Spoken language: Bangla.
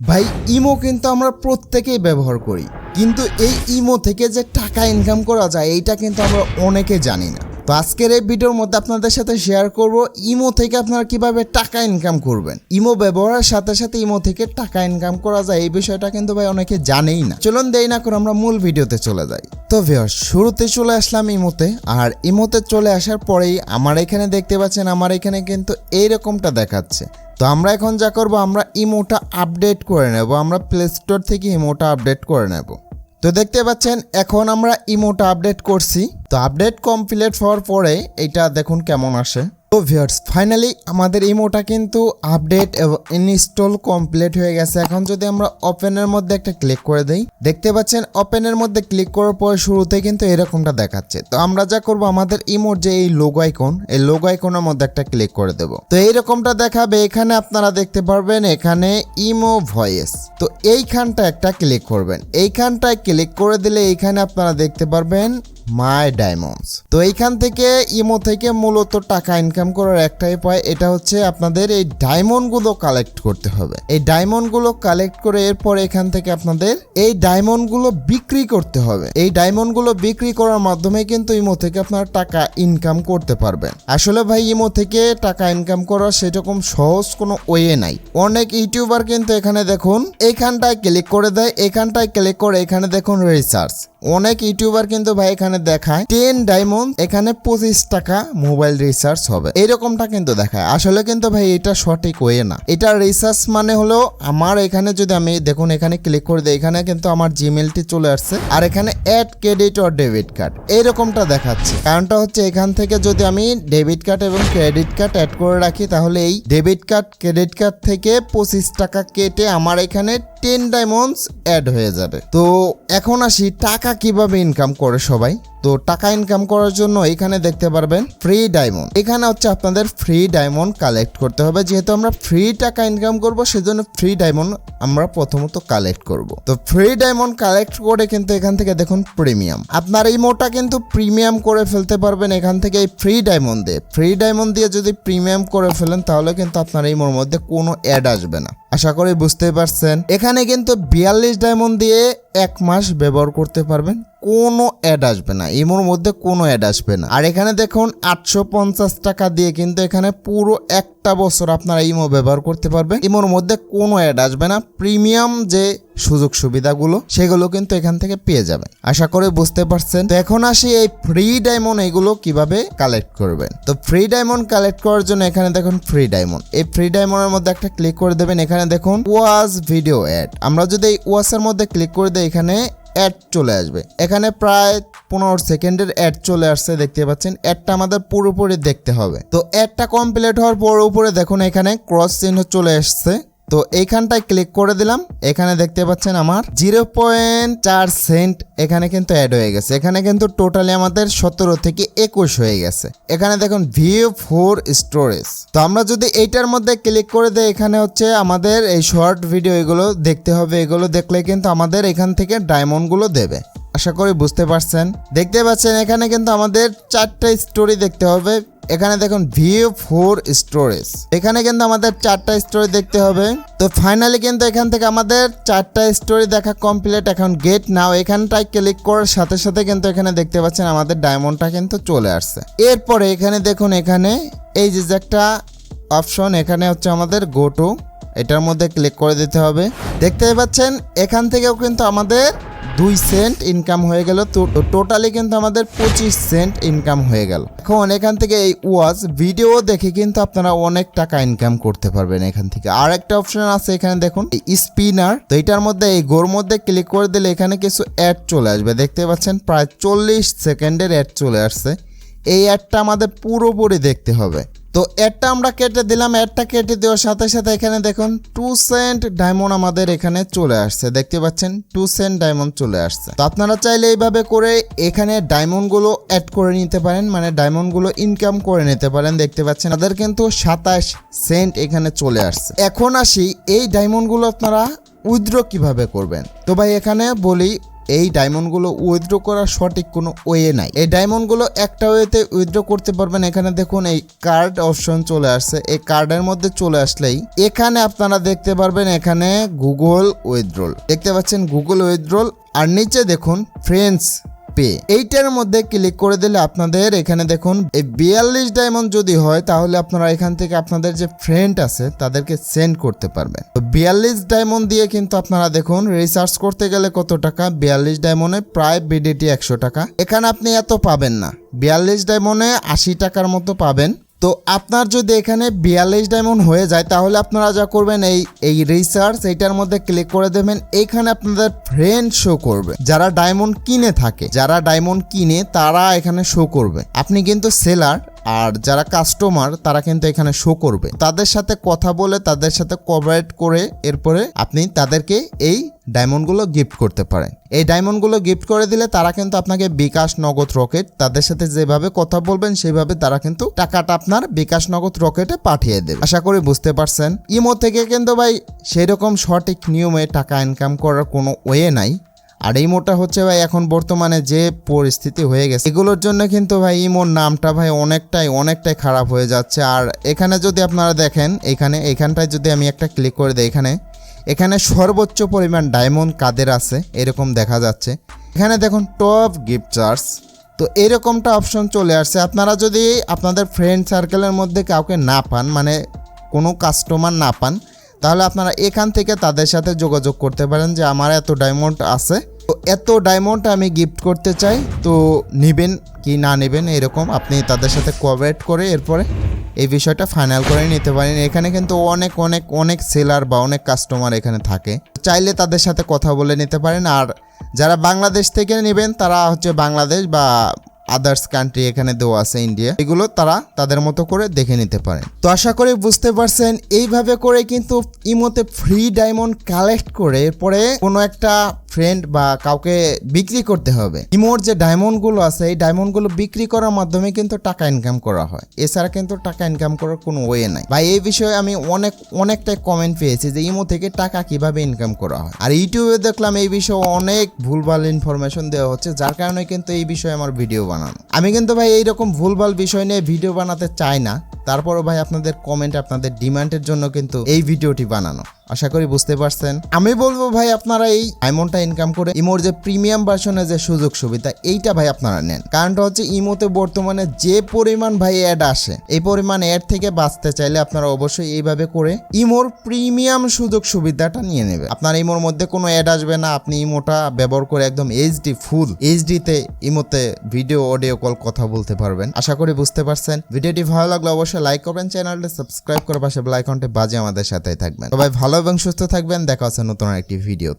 ভাই, ইমো কিন্তু আমরা প্রত্যেকেই ব্যবহার করি। কিন্তু এই ইমো থেকে যে টাকা ইনকাম করা যায়, এইটা কিন্তু আমরা অনেকে জানি না। তো আজকের এই ভিডিওর মধ্যে আপনাদের সাথে শেয়ার করব, ইমো থেকে আপনারা কীভাবে টাকা ইনকাম করবেন। ইমো ব্যবহারের সাথে সাথে ইমো থেকে টাকা ইনকাম করা যায়, এই বিষয়টা কিন্তু ভাই অনেকে জানেই না। চলুন দেই না করে আমরা মূল ভিডিওতে চলে যাই। তো ভিউয়ার শুরুতে চলে আসলাম ইমোতে, আর ইমোতে চলে আসার পরেই আমার এখানে দেখতে পাচ্ছেন, আমার এখানে কিন্তু এইরকমটা দেখাচ্ছে। তো আমরা এখন যা করব, আমরা ইমোটা আপডেট করে নেব। আমরা প্লে স্টোর থেকে ইমোটা আপডেট করে নেব। তো দেখতে পাচ্ছেন, এখন আমরা ইমোটা আপডেট করছি। তো আপডেট কমপ্লিট হওয়ার পরে এটা দেখুন কেমন আসে। তো ভিউয়ার্স ফাইনালি আমাদের ইমোটা কিন্তু আপডেট ইনস্টল কমপ্লিট হয়ে গেছে। এখন যদি আমরা ওপেনের মধ্যে একটা ক্লিক করে দেই, দেখতে পাচ্ছেন ওপেনের মধ্যে ক্লিক করার পর শুরুতে কিন্তু এরকমটা দেখাচ্ছে। তো আমরা যা করব, আমাদের ইমোর যে এই লোগো আইকন এই লোগো আইকনের মধ্যে একটা ক্লিক করে দেব। তো এইরকমটা দেখাবে এখানে আপনারা দেখতে পারবেন এখানে ইমো ভয়েস তো এইখানটা একটা ক্লিক করবেন। এইখানটায় ক্লিক করে দিলে এইখানে আপনারা দেখতে পারবেন মাই ডায়মন্ডস তো এইখান থেকে ইমো থেকে মূলত টাকা ইনকাম করার একটাই উপায়, এটা হচ্ছে আপনাদের এই ডায়মন্ডগুলো কালেক্ট করতে হবে। এই ডায়মন্ডগুলো কালেক্ট করে এরপর এখান থেকে আপনাদের এই ডায়মন্ডগুলো বিক্রি করতে হবে। এই ডায়মন্ডগুলো বিক্রি করার মাধ্যমে কিন্তু ইমো থেকে আপনারা টাকা ইনকাম করতে পারবেন। আসলে ভাই, ইমো থেকে টাকা ইনকাম করার সেরকম সহজ কোনো ওয়ে নাই। অনেক ইউটিউবার কিন্তু এখানে দেখুন এইখানটায় ক্লিক করে দেয়, এখানটায় ক্লিক করে এখানে দেখুন রিসার্চ অনেক ইউটিউবার কিন্তু ভাই এখানে দেখায় টেন ডায়মন্ড এখানে পঁচিশ টাকা মোবাইল রিচার্জ হবে। এরকমটা কিন্তু দেখায়। আসলে কিন্তু ভাই এটা সঠিক ওয়ে না। এটা রিচার্জ মানে হলো আমার এখানে যদি আমি দেখুন এখানে ক্লিক করে দিই, এখানে কিন্তু আমার জিমেলটি চলে আসছে। আর এখানে add credit or debit card এইরকমটা দেখাচ্ছে। কারণটা হচ্ছে এখান থেকে যদি আমি ডেবিট কার্ড এবং ক্রেডিট কার্ড অ্যাড করে রাখি, তাহলে এই ডেবিট কার্ড ক্রেডিট কার্ড থেকে পঁচিশ টাকা কেটে আমার এখানে টেন ডায়মন্ডস অ্যাড হয়ে যাবে। তো এখন আসি টাকা কীভাবে ইনকাম করে সবাই? তো টাকা ইনকাম করার জন্য এখানে দেখতে পারবেন ফ্রি ডায়মন্ড এখানে হচ্ছে আপনাদের ফ্রি ডায়মন্ড কালেক্ট করতে হবে। যেহেতু আমরা ফ্রি টাকা ইনকাম করব, সেজন্য ফ্রি ডায়মন্ড আমরা প্রথমত কালেক্ট করব। তো ফ্রি ডায়মন্ড কালেক্ট করে কিন্তু এখান থেকে দেখুন প্রিমিয়াম আপনার এই মোটা কিন্তু প্রিমিয়াম করে ফেলতে পারবেন এখান থেকে এই ফ্রি ডায়মন্ড দিয়ে। ফ্রি ডায়মন্ড দিয়ে যদি প্রিমিয়াম করে ফেলেন, তাহলে কিন্তু আপনার এই মোর মধ্যে কোনো অ্যাড আসবে না। আশা করি বুঝতেই পারছেন। এখানে কিন্তু বিয়াল্লিশ ডায়মন্ড দিয়ে এক মাস ব্যবহার করতে পারবেন। কোনো অ্যাড আসবে না। ইমোর মধ্যে কোনো অ্যাড আসবে না। আর এখানে দেখুন, আটশো পঞ্চাশ টাকা দিয়ে কিন্তু এখানে পুরো একটা বছর আপনারা ইমো ব্যবহার করতে পারবেন। ইমোর মধ্যে কোনো অ্যাড আসবে না। প্রিমিয়াম যে সুযোগ সুবিধাগুলো, সেগুলো কিন্তু এখান থেকে পেয়ে যাবেন। আশা করে বুঝতে পারছেন। তো এখন আসি এই ফ্রি ডায়মন্ড এগুলো কীভাবে কালেক্ট করবেন। তো ফ্রি ডায়মন্ড কালেক্ট করার জন্য এখানে দেখুন ফ্রি ডায়মন্ড এই ফ্রি ডায়মন্ডের মধ্যে একটা ক্লিক করে দেবেন। এখানে দেখুন ওয়াজ ভিডিও অ্যাড আমরা যদি এই ওয়াসের মধ্যে ক্লিক করে দিই, এখানে অ্যাড চলে আসবে। এখানে প্রায় পনেরো সেকেন্ডের অ্যাড চলে আসছে, দেখতে পাচ্ছেন। অ্যাডটা আমাদের পুরোপুরি দেখতে হবে। তো অ্যাডটা কমপ্লিট হওয়ার পর উপরে দেখুন এখানে ক্রস চিহ্ন চলে আসছে তো এইখানটায় ক্লিক করে দিলাম। এখানে দেখতে পাচ্ছেন আমার জিরো পয়েন্ট চার সেন্ট এখানে কিন্তু অ্যাড হয়ে গেছে। এখানে কিন্তু টোটালি আমাদের সতেরো থেকে একুশ হয়ে গেছে। এখানে দেখুন ভিউ ফোর স্টোরেজ তো আমরা যদি এইটার মধ্যে ক্লিক করে দেই, এখানে হচ্ছে আমাদের এই শর্ট ভিডিও এগুলো দেখতে হবে। এগুলো দেখলে কিন্তু আমাদের এখান থেকে ডায়মন্ডগুলো দেবে। আশা করি বুঝতে পারছেন। দেখতে পাচ্ছেন, এখানে কিন্তু আমাদের চারটা স্টোরি দেখতে হবে। এখানে দেখুন ভিউ ফোর স্টোরেজ এখানে কিন্তু আমাদের চারটা স্টোরি দেখতে হবে। তো ফাইনালি কিন্তু এখান থেকে আমাদের চারটা স্টোরি দেখা কমপ্লিট এখন গেট নাও এখানটায় ক্লিক করার সাথে সাথে কিন্তু এখানে দেখতে পাচ্ছেন আমাদের ডায়মন্ডটা কিন্তু চলে আসছে। এরপরে এখানে দেখুন, এখানে এই যে একটা অপশন এখানে হচ্ছে আমাদের গো টু এটার মধ্যে ক্লিক করে দিতে হবে। দেখতে পাচ্ছেন, এখান থেকেও কিন্তু আমাদের দুই সেন্ট ইনকাম হয়ে গেল। তো টোটালি কিন্তু আমাদের পঁচিশ সেন্ট ইনকাম হয়ে গেল। এখন এখান থেকে এই ওয়াজ, ভিডিও দেখে কিন্তু আপনারা অনেক টাকা ইনকাম করতে পারবেন এখান থেকে। আর একটা অপশন আছে এখানে দেখুন, স্পিনার। তো এটার মধ্যে, এই গোর মধ্যে ক্লিক করে দিলে এখানে কিছু অ্যাড চলে আসবে। দেখতে পাচ্ছেন, প্রায় চল্লিশ সেকেন্ডের অ্যাড চলে আসছে। এই অ্যাডটা আমাদের পুরোপুরি দেখতে হবে। তো অ্যাডটা আমরা কেটে দিলাম। অ্যাডটা কেটে দেওয়ার সাথে সাথে এখানে দেখুন টু সেন্ট ডায়মন্ড আমাদের এখানে চলে আসছে। দেখতে পাচ্ছেন টু সেন্ট ডায়মন্ড চলে আসছে। তো আপনারা চাইলে এইভাবে করে এখানে ডায়মন্ডগুলো অ্যাড করে নিতে পারেন মানে ডায়মন্ডগুলো ইনকাম করে নিতে পারেন। দেখতে পাচ্ছেন, তাদের কিন্তু সাতাশ সেন্ট এখানে চলে আসছে। এখন আসি, এই ডায়মন্ডগুলো আপনারা উইথড্র কীভাবে করবেন? তো ভাই, এখানে বলি এই ডায়মন্ডগুলো উইথড্র করার সঠিক কোনো ওয়ে নাই। এই ডায়মন্ডগুলো একটা ওয়েতে উইথড্র করতে পারবেন। এখানে দেখুন এই কার্ড অপশন চলে আসছে। এই কার্ডের মধ্যে চলে আসলেই এখানে আপনারা দেখতে পারবেন এখানে গুগল উইথড্রল দেখতে পাচ্ছেন গুগল উইথড্রল আর নিচে দেখুন ফ্রেন্ডস পে এইটার মধ্যে ক্লিক করে দিলে আপনাদের এখানে দেখুন, এই বিয়াল্লিশ ডায়মন্ড যদি হয়, তাহলে আপনারা এখান থেকে আপনাদের যে ফ্রেন্ড আছে, তাদেরকে সেন্ড করতে পারবেন। তো বিয়াল্লিশ ডায়মন্ড দিয়ে কিন্তু আপনারা দেখুন রিসার্চ করতে গেলে কত টাকা? বিয়াল্লিশ ডায়মন্ডে প্রায় বিডিটি একশো টাকা। এখানে আপনি এত পাবেন না। বিয়াল্লিশ ডায়মন্ডে আশি টাকার মতো পাবেন। তো আপনার যদি এখানে বিয়াল্লিশ ডায়মন্ড হয়ে যায়, তাহলে আপনারা যা করবেন, এই এই রিসার্চ এইটার মধ্যে ক্লিক করে দেবেন। এখানে আপনাদের ফ্রেন্ড শো করবে। যারা ডায়মন্ড কিনে থাকে, যারা ডায়মন্ড কিনে, তারা এখানে শো করবে। আপনি কিন্তু সেলার আর যারা কাস্টমার তারা কিন্তু এখানে শো করবে। তাদের সাথে কথা বলে, তাদের সাথে কোঅপারেট করে, এরপরে আপনি তাদেরকে এই ডায়মন্ডগুলো গিফট করতে পারেন। এই ডায়মন্ডগুলো গিফট করে দিলে তারা কিন্তু আপনাকে বিকাশ নগদ রকেট তাদের সাথে যেভাবে কথা বলবেন, সেভাবে তারা কিন্তু টাকাটা আপনার বিকাশ নগদ রকেটে পাঠিয়ে দেবে। আশা করি বুঝতে পারছেন। ইমো থেকে কিন্তু ভাই, সেরকম সঠিক নিয়মে টাকা ইনকাম করার কোনো ওয়ে নাই। আর ইমোটা হচ্ছে ভাই এখন বর্তমানে যে পরিস্থিতি হয়ে গেছে, এগুলোর জন্য কিন্তু ভাই ইমোর নামটা ভাই অনেকটাই অনেকটাই খারাপ হয়ে যাচ্ছে। আর এখানে যদি আপনারা দেখেন, এখানে, এখানটায় যদি আমি একটা ক্লিক করে দিই, এখানে এখানে সর্বোচ্চ পরিমাণ ডায়মন্ড কাদের আছে, এরকম দেখা যাচ্ছে। এখানে দেখুন টপ গিফট চার্জ তো এরকমটা অপশন চলে আসছে। আপনারা যদি আপনাদের ফ্রেন্ড সার্কেলের মধ্যে কাউকে না পান মানে কোনো কাস্টমার না পান তাহলে আপনারা এখান থেকে তাদের সাথে যোগাযোগ করতে পারেন যে আমার এত ডায়মন্ড আছে। তো এত ডায়মন্ড আমি গিফট করতে চাই, তো নেবেন কি না নেবেন এরকম আপনি তাদের সাথে কোঅপারেট করে এরপরে এই বিষয়টা ফাইনাল করে নিতে পারেন। এখানে কিন্তু অনেক অনেক অনেক সেলার বা অনেক কাস্টমার এখানে থাকে। চাইলে তাদের সাথে কথা বলে নিতে পারেন। আর যারা বাংলাদেশ থেকে নেবেন, তারা হচ্ছে বাংলাদেশ বা আদার্স কান্ট্রি এখানে দেওয়া আছে ইন্ডিয়া এগুলো তারা তাদের মতো করে দেখে নিতে পারেন। তো আশা করি বুঝতে পারছেন, এইভাবে করে কিন্তু ইমোতে ফ্রি ডায়মন্ড কালেক্ট করে এরপরে কোনো একটা ফ্রেন্ড বা কাউকে বিক্রি করতে হবে। ইমোর যে ডায়মন্ডগুলো আছে, এই ডায়মন্ডগুলো বিক্রি করার মাধ্যমে কিন্তু টাকা ইনকাম করা হয়। এছাড়া কিন্তু টাকা ইনকাম করার কোনো ওয়ে নাই। বা এই বিষয়ে আমি অনেক, অনেকটাই কমেন্ট পেয়েছি যে ইমো থেকে টাকা কীভাবে ইনকাম করা হয়। আর ইউটিউবে দেখলাম এই বিষয়ে অনেক ভুলভাল ইনফরমেশন দেওয়া হচ্ছে, যার কারণে কিন্তু এই বিষয়ে আমার ভিডিও বানানো। আমি কিন্তু ভাই এইরকম ভুলভাল বিষয় নিয়ে ভিডিও বানাতে চাই না। তারপরও ভাই আপনাদের কমেন্ট আপনাদের ডিমান্ডের জন্য কিন্তু এই ভিডিওটি বানানো। আশা করি বুঝতে পারছেন। আমি বলব ভাই, আপনারা এই ডায়মন্ডটা ইনকাম করে ইমোর যে প্রিমিয়াম ভার্সনের যে সুযোগ সুবিধা, এইটা ভাই আপনারা নেন। কারণটা হচ্ছে ইমোতে বর্তমানে যে পরিমাণ ভাই অ্যাড আসে, এই পরিমাণ অ্যাড থেকে বাঁচতে চাইলে আপনারা অবশ্যই এইভাবে করে ইমোর প্রিমিয়াম সুযোগ সুবিধাটা নিয়ে নেবে আপনার ইমোর মধ্যে কোনো অ্যাড আসবে না, আপনি ইমোটা ব্যবহার করে একদম এইচডি ফুল এইচডিতে ইমোতে ভিডিও অডিও কল কথা বলতে পারবেন। আশা করি বুঝতে পারছেন। ভিডিওটি ভালো লাগলে অবশ্যই লাইক করবেন চ্যানেলটা সাবস্ক্রাইব করে পাশে বেল আইকনটি বাজে আমাদের সাথেই থাকবেন। সবাই ভালো এবং সুস্থ থাকবেন। দেখা হচ্ছে নতুন একটি ভিডিওতে।